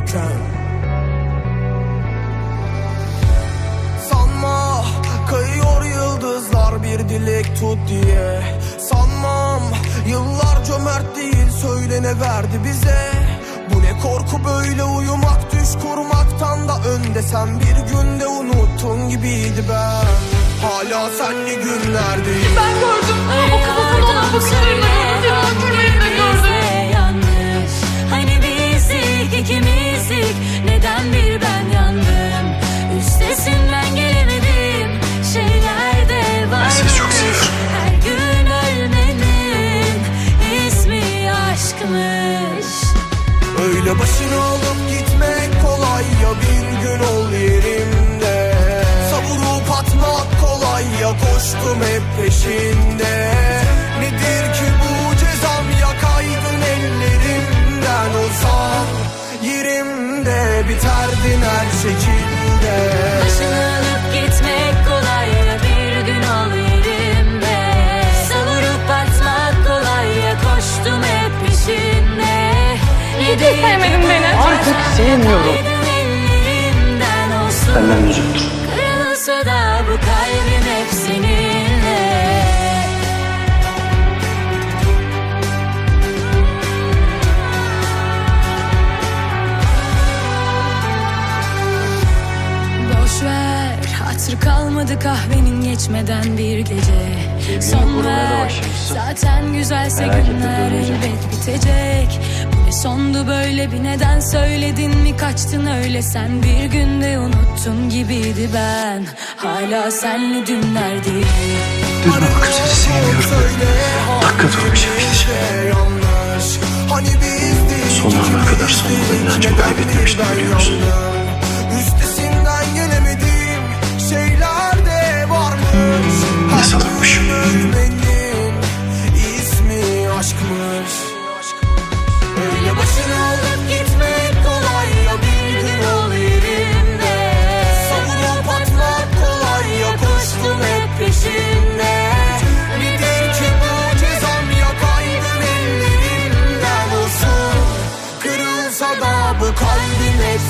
you drown Sanma kayıyor yıldızlar bir dilek tut diye. Sanmam yıllar cömert değil söylene verdi bize? Bu ne korku böyle uyumak düş kurmaktan da önde. Sen bir günde unuttun gibiydi ben. Hala senli günlerdeyim. Ben gördüm. Öyle başını alıp gitmek kolay ya bir gün ol yerimde Savurup atmak kolay ya koştum hep peşinde. Nedir ki bu cezam ya kaydın ellerimden. Olsam Yerimde biterdin her şekilde. Başını Hiç sevmedin beni. Artık sevmiyorum. Benden uzak dur. Kırılsa da bu kalbim hep seninle Boş ver hatır kalmadı kahvenin geçmeden bir gece Son ver zaten güzelse Merak etme, günler elbet bitecek Ne sondu böyle bir neden söyledin mi kaçtın öyle sen bir günde unuttun gibiydi ben Hala senli dünlerdeyim Gözüme bakıp seni sevmiyorum. Dakika durmayacak gideceğim. Hani bizdik Son ana kadar olan inancımı kaybetmemiştim biliyor musun? Üstesinden gelemedim olsa da bu kalbim hep